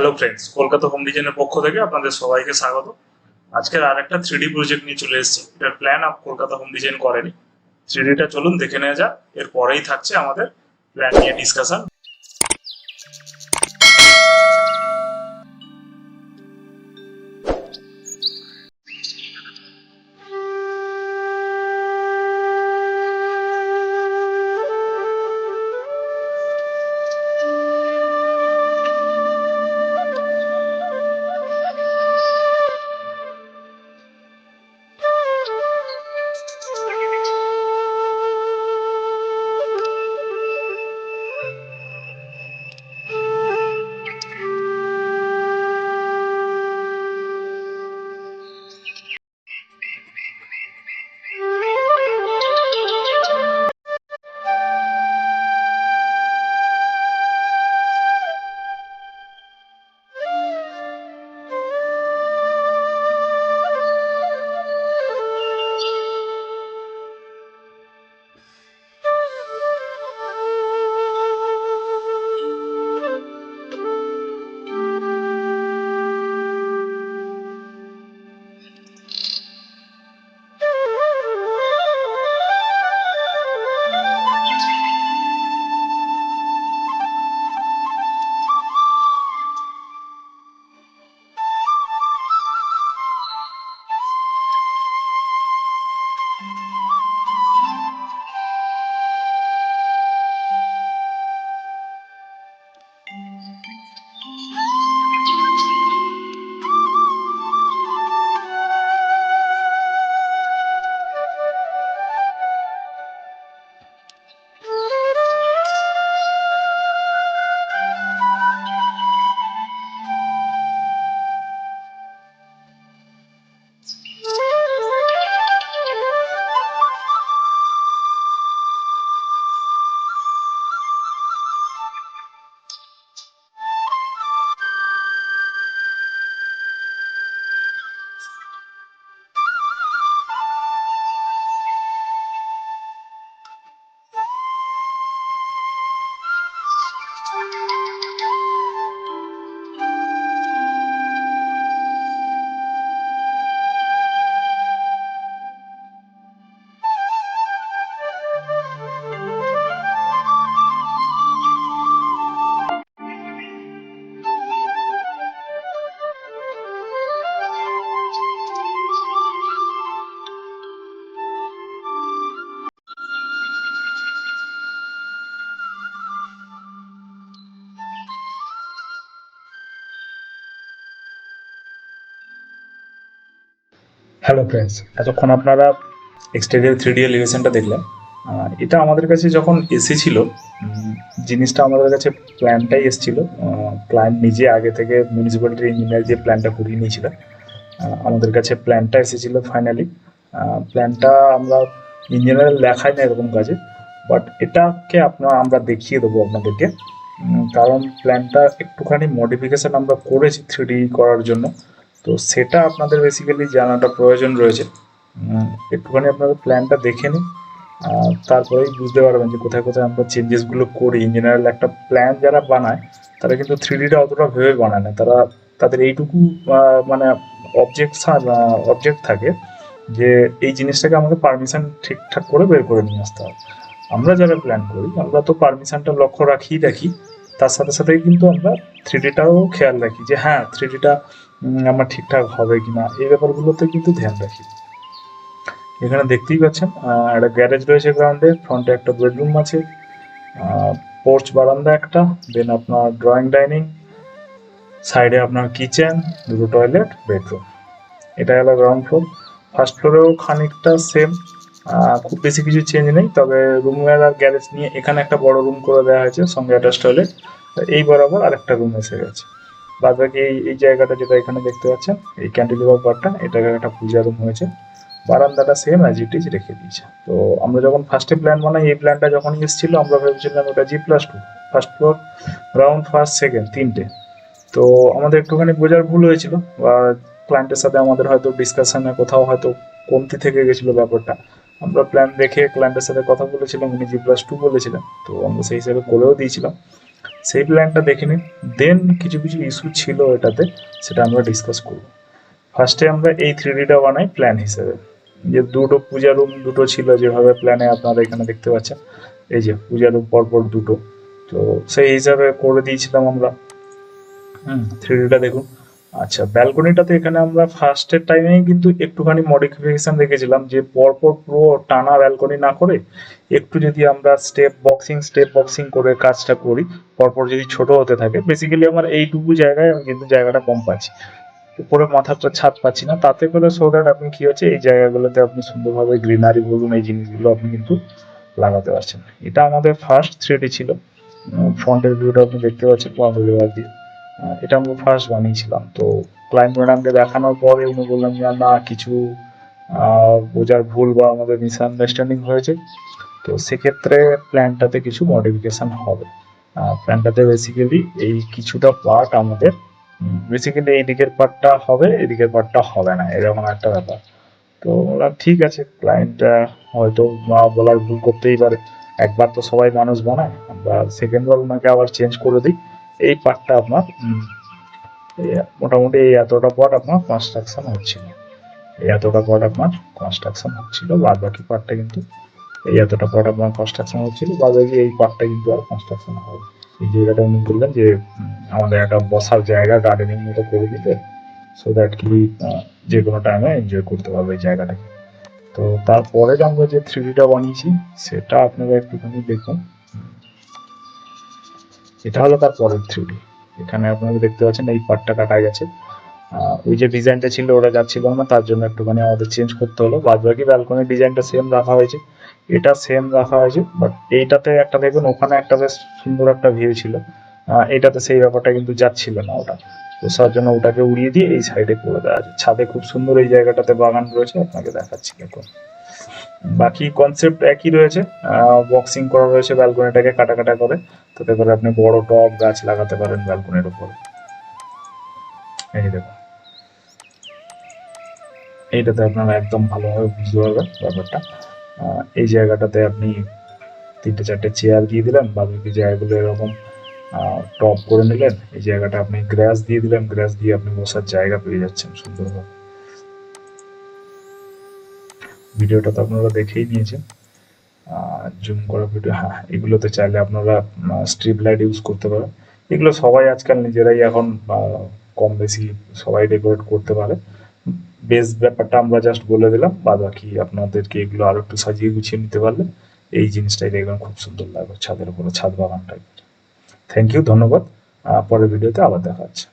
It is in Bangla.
হ্যালো ফ্রেন্ডস কলকাতা হোম ডিজাইনের পক্ষ থেকে আপনাদের সবাইকে স্বাগত। আজকের আর একটা থ্রি প্রজেক্ট নিয়ে চলে এসেছি, এটার plan up Kolkata home design করেনি। থ্রি চলুন দেখে নেওয়া যাক, এরপরেই থাকছে আমাদের প্ল্যান নিয়ে ডিসকাশন হ্যালো ফ্রেন্ডস এতক্ষণ আপনারা এক্সটেরিয়ার থ্রি ডি এলিভেশনটা দেখলেন। এটা আমাদের কাছে যখন এসেছিল জিনিসটা আমাদের কাছে প্ল্যানটাই এসেছিল। প্ল্যান নিজে আগে থেকে মিউনিসিপ্যালিটির ইঞ্জিনিয়ার যে প্ল্যানটা করিয়ে নিয়েছিল আমাদের কাছে প্ল্যানটা এসেছিল ফাইনালি প্ল্যানটা আমরা ইঞ্জিনিয়ার লেখাই না এরকম কাজে বাট এটাকে আপনার, আমরা দেখিয়ে দেবো আপনাদেরকে। কারণ প্ল্যানটা একটুখানি মডিফিকেশন আমরা করেছি থ্রি করার জন্য। তো সেটা আপনাদের বেসিক্যালি জানাটা প্রয়োজন রয়েছে। একটুখানি আপনাদের প্ল্যানটা দেখে নিন তারপরেই বুঝতে পারবেন যে কোথায় কোথায় আমরা চেঞ্জেসগুলো করি। ইন জেনারেল একটা প্ল্যান যারা বানায়, তারা কিন্তু থ্রি ডিটা অতটা ভেবে বানায় না। তারা তাদের এইটুকু মানে অবজেক্ট অবজেক্ট থাকে যে এই জিনিসটাকে আমাকে পারমিশন ঠিকঠাক করে বের করে নিয়ে আসতে হবে। আমরা যারা প্ল্যান করি, আমরা তো পারমিশনটা লক্ষ্য রাখি রাখি তার সাথে সাথে কিন্তু আমরা থ্রি ডিটাও খেয়াল রাখি যে হ্যাঁ থ্রি ডিটা আমার ঠিকঠাক হবে কিনা, এই ব্যাপারগুলোতে কিন্তু ধ্যান রাখি। এখানে দেখতেই পাচ্ছেন একটা গ্যারেজ রয়েছে গ্রাউন্ডে ফ্রন্টে একটা বেডরুম আছে পোর্চ বারান্দা একটা দেন আপনার ড্রয়িং ডাইনিং সাইডে আপনার কিচেন দুটো টয়লেট বেডরুম এটা হলো গ্রাউন্ড ফ্লোর ফার্স্ট ফ্লোরেও খানিকটা সেম খুব বেশি কিছু চেঞ্জ নেই, তবে রুমের আর গ্যারেজ নিয়ে এখানে একটা বড় রুম করে দেওয়া হয়েছে, সঙ্গে অ্যাটাচ টয়লেট এই বরাবর আরেকটা রুম এসে গেছে। বাদ বাকি এই এই জায়গাটা যেটা এখানে দেখতে পাচ্ছেন, এই ক্যান্টিলিভার পার্টটা এটা একটা পূজা রুম হয়েছে। বারান্দাটা সেম অ্যাজ ইট ইজ রেখে দিয়েছে তো আমরা যখন ফার্স্টে প্ল্যান বানাই, এই প্ল্যানটা যখন এসেছিল, আমরা ভেবেছিলাম ওটা G plus two first floor ground first second তিনটে। তো আমাদের একটুখানি বোঝার ভুল হয়েছিল, বা ক্লায়েন্টের সাথে আমাদের হয়তো ডিসকাশনে কোথাও হয়তো কমতি থেকে গেছিল ব্যাপারটা। আমরা প্ল্যান দেখে ক্লায়েন্টের সাথে কথা বলেছিলাম, উনি জি প্লাস টু বলেছিলেন, তো আমরা সেই হিসাবে করেও দিয়েছিলাম। সেই প্ল্যানটা দেখে নিন। দেন কিছু কিছু ইস্যু ছিল এটাতে, সেটা আমরা ডিসকাস করব। ফার্স্টে আমরা এই থ্রি ডিটা বানাই প্ল্যান হিসেবে। যে দুটো পূজা রুম দুটো ছিল যেভাবে প্ল্যানে আপনারা এখানে দেখতে পাচ্ছেন। এই যে পূজা রুম পরপর দুটো। তো সেই হিসাবে করে দিয়েছিলাম আমরা। হুম থ্রি ডিটা দেখুন। আচ্ছা ব্যালকনিটাতে এখানে আমরা ফার্স্টের টাইমেই কিন্তু একটুখানি মডিফিকেশন রেখেছিলাম যে পরপর পুরো টানা ব্যালকনি না করে একটু যদি আমরা স্টেপ বক্সিং স্টেপ বক্সিং করে কাজটা করি, পরপর যদি ছোট হতে থাকে বেসিক্যালি আমার এইটুকু জায়গায় আমি কিন্তু জায়গাটা কম পাচ্ছি। উপরে মাথাটা ছাদ পাচ্ছি না, তাতে করে সো দ্যাট আপনি কি হচ্ছে, এই জায়গাগুলোতে আপনি সুন্দরভাবে গ্রিনারি বলুন, এই জিনিসগুলো আপনি কিন্তু লাগাতে পারছেন। এটা আমাদের ফার্স্ট থ্রিডি ছিল। ফ্রন্টের ভিউটা আপনি দেখতে পাচ্ছেন পনেরো দিয়ে। এটা আমরা ফার্স্ট বানিয়েছিলাম। তো ক্লায়েন্ট ম্যাডামকে দেখানোর পরে উনি বললাম যে, না, কিছু বোঝার ভুল বা আমাদের মিসআন্ডারস্ট্যান্ডিং হয়েছে। তো সেক্ষেত্রে প্ল্যানটাতে কিছু মডিফিকেশান হবে। প্ল্যানটাতে বেসিক্যালি এই কিছুটা পার্ট আমাদের বেসিক্যালি এই দিকের পার্টটা হবে, এদিকের পার্টটা হবে না, এরকম একটা ব্যাপার। তো বললাম, ঠিক আছে ক্লায়েন্ট হয়তো বলার ভুল করতেই পারে। একবার তো সবাই মানুষ বানায়, আমরা সেকেন্ড বার ওনাকে আবার চেঞ্জ করে দিই। এই পার্টটা আপনার মোটামুটি এই এতটা পার্ট আপনার কনস্ট্রাকশন হচ্ছিল। এই এতটা পার্ট আপনার কনস্ট্রাকশন হচ্ছিল বাদ বাকি পার্টটা কিন্তু এই এতটা পার্ট আপনার কনস্ট্রাকশন হচ্ছিল বাদ বাকি এই পার্টটা কিন্তু আর কনস্ট্রাকশন হবে এই জায়গাটা উনি বললেন যে আমাদের একটা বসার জায়গা গার্ডেনিং মতো করে দিতে সো দ্যাট কি যে কোনো টাইমে এনজয় করতে পারবে এই জায়গাটাকে। তো তারপরে আমরা যে থ্রি ডিটা বানিয়েছি, সেটা আপনারা একটুখানি দেখুন। এটা হলো তার পরের থ্রি ডি এখানে আপনারা দেখতে পাচ্ছেন এই পার্টটা কাটা গেছে ওই যে ডিজাইনটা ছিল ওটা যাচ্ছিল না তার জন্য একটুখানি আমাদের চেঞ্জ করতে হলো। বাদ বাকি ব্যালকনির ডিজাইনটা সেম রাখা হয়েছে। এটা সেম রাখা হয়েছে বাট এইটাতে একটা দেখুন ওখানে একটা বেশ সুন্দর একটা ভিউ ছিল। এটাতে সেই ব্যাপারটা কিন্তু যাচ্ছিল না ওটা। তো তার জন্য ওটাকে উড়িয়ে দিয়ে এই সাইডে করে দেওয়া আছে। ছাদে খুব সুন্দর এই জায়গাটাতে বাগান রয়েছে আপনাকে দেখাচ্ছি দেখুন বাকি কনসেপ্ট একই রয়েছে। বক্সিং করা রয়েছে ব্যালকনিটাকে কাটা কাটা করে। তাতে করে আপনি বড় টব গাছ লাগাতে পারেন ব্যালকনির উপরে। এই যে দেখুন। এইটাতে আপনারা একদম ভালোভাবে বুঝতে পারবেন ব্যাপারটা। এই জায়গাটাতে আপনি তিনটে চারটে চেয়ার দিয়ে দিলেন, বাকি জায়গাগুলো এরকম টপ করে নিলেন। এই জায়গাটা আপনি গ্রাস দিয়ে দিলেন গ্রাস দিয়ে আপনি বসার জায়গা পেয়ে যাচ্ছেন সুন্দরভাবে। ভিডিওটা তো আপনারা দেখেই নিয়েছেন। জুম করা ভিডিও হ্যাঁ এগুলোতে চাইলে আপনারা স্ট্রিপ লাইট ইউজ করতে পারেন। এগুলো সবাই আজকাল নিজেরাই এখন কম বেশি সবাই ডেকোরেট করতে পারে। বেস ব্যাপারটা আমরা জাস্ট বলে দিলাম বাদ বাকি আপনাদেরকে এগুলো আরও একটু সাজিয়ে গুছিয়ে নিতে পারলে এই জিনিসটাই দেখবেন খুব সুন্দর লাগবে, ছাদের উপরে, ছাদ বাগানটাই থ্যাংক ইউ ধন্যবাদ। পরের ভিডিওতে আবার দেখা হচ্ছে।